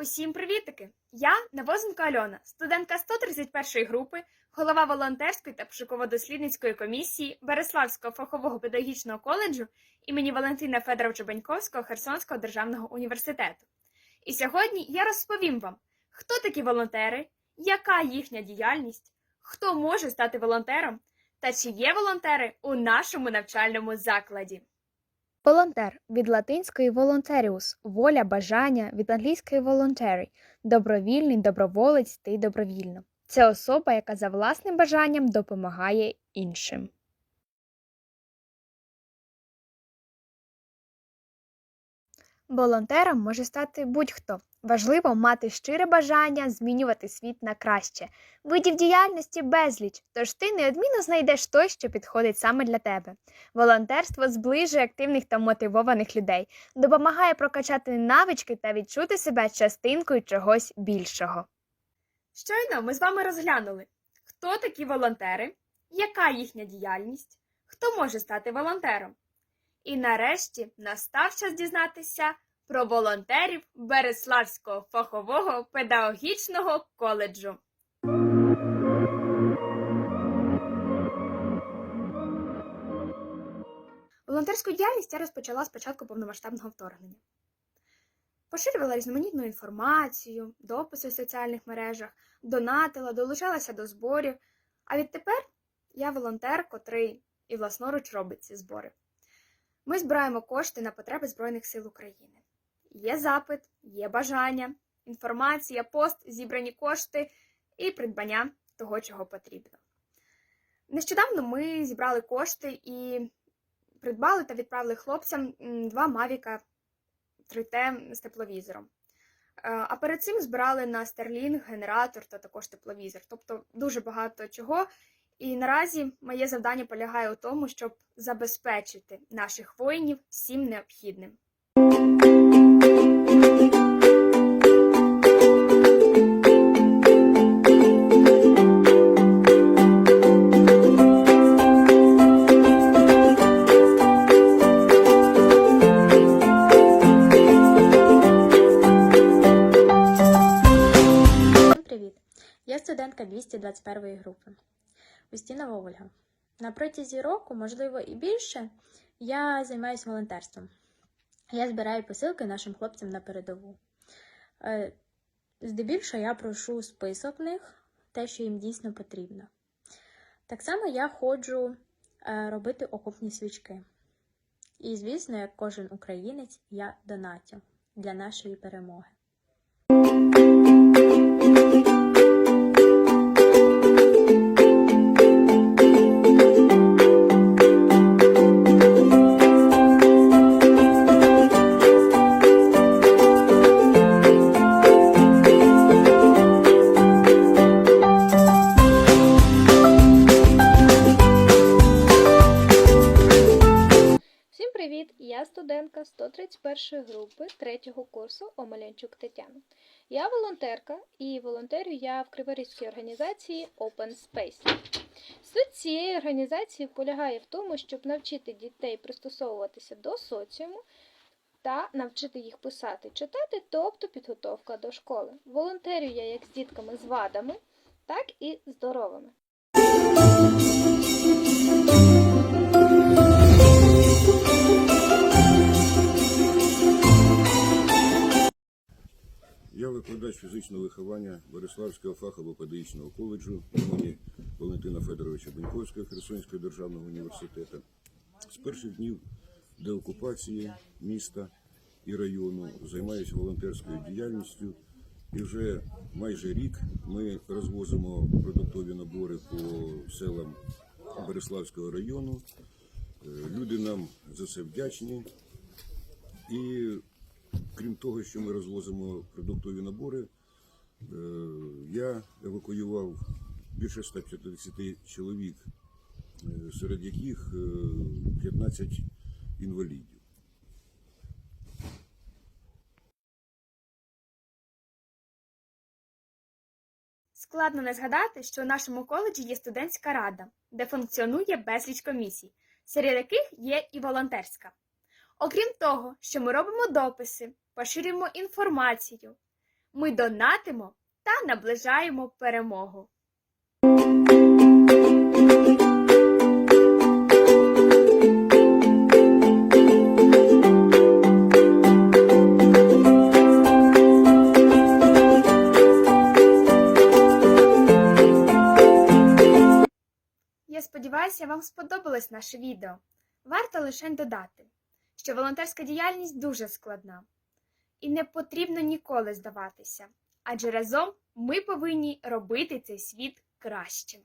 Усім привітики! Я Навозенко Альона, студентка 131 групи, голова волонтерської та пошуково-дослідницької комісії Береславського фахового педагогічного коледжу імені Валентина Федоровича Баньковського Херсонського державного університету. І сьогодні я розповім вам, хто такі волонтери, яка їхня діяльність, хто може стати волонтером та чи є волонтери у нашому навчальному закладі. Волонтер від латинської volunterius – воля, бажання, від англійської voluntary – добровільний, доброволець ти добровільно. Це особа, яка за власним бажанням допомагає іншим. Волонтером може стати будь-хто. Важливо мати щире бажання змінювати світ на краще. Видів діяльності безліч, тож ти неодмінно знайдеш той, що підходить саме для тебе. Волонтерство зближує активних та мотивованих людей, допомагає прокачати навички та відчути себе частинкою чогось більшого. Щойно ми з вами розглянули, хто такі волонтери, яка їхня діяльність, хто може стати волонтером. І нарешті настав час дізнатися про волонтерів Береславського фахового педагогічного коледжу. Волонтерську діяльність я розпочала з початку повномасштабного вторгнення. Поширювала різноманітну інформацію, дописи в соціальних мережах, донатила, долучалася до зборів. А відтепер я волонтер, котрий і власноруч робить ці збори. Ми збираємо кошти на потреби Збройних сил України. Є запит, є бажання, інформація, пост, зібрані кошти і придбання того, чого потрібно. Нещодавно ми зібрали кошти і придбали та відправили хлопцям два Мавіка 3T з тепловізором. Е, А перед цим збирали на Starlink, генератор та також тепловізор. Тобто дуже багато чого. І наразі моє завдання полягає у тому, щоб забезпечити наших воїнів всім необхідним. 21 групи. Устінова Ольга. На протязі року, можливо, і більше, я займаюся волонтерством. Я збираю посилки нашим хлопцям на передову. Е, здебільшого я прошу список них, те, що їм дійсно потрібно. Так само я ходжу е, робити окопні свічки. І, звісно, як кожен українець, я донатю для нашої перемоги. 131 групи 3 курсу Омелянчук Тетяна. Я волонтерка і волонтерю я в Криворізькій організації Open Space. Суть цієї організації полягає в тому, щоб навчити дітей пристосовуватися до соціуму та навчити їх писати, читати, тобто підготовка до школи. Волонтерю я як з дітками з вадами, так і здоровими. Я викладач фізичного виховання Бориславського фахово-педагогічного коледжу імені Валентина Федоровича Беньковського Херсонського державного університету. З перших днів деокупації міста і району займаюся волонтерською діяльністю. І вже майже рік ми розвозимо продуктові набори по селам Бориславського району. Е, Люди нам за це вдячні. І крім того, що ми розвозимо продуктові набори, е, я евакуював більше 150 чоловік, е, серед яких е, 15 інвалідів. Складно не згадати, що у нашому коледжі є студентська рада, де функціонує безліч комісій, серед яких є і волонтерська. Окрім того, що ми робимо дописи, поширюємо інформацію, Ми донатимо та наближаємо перемогу. Я сподіваюся, вам сподобалось наше відео. Варто лише додати, що волонтерська діяльність дуже складна і не потрібно ніколи здаватися, адже разом ми повинні робити цей світ кращим.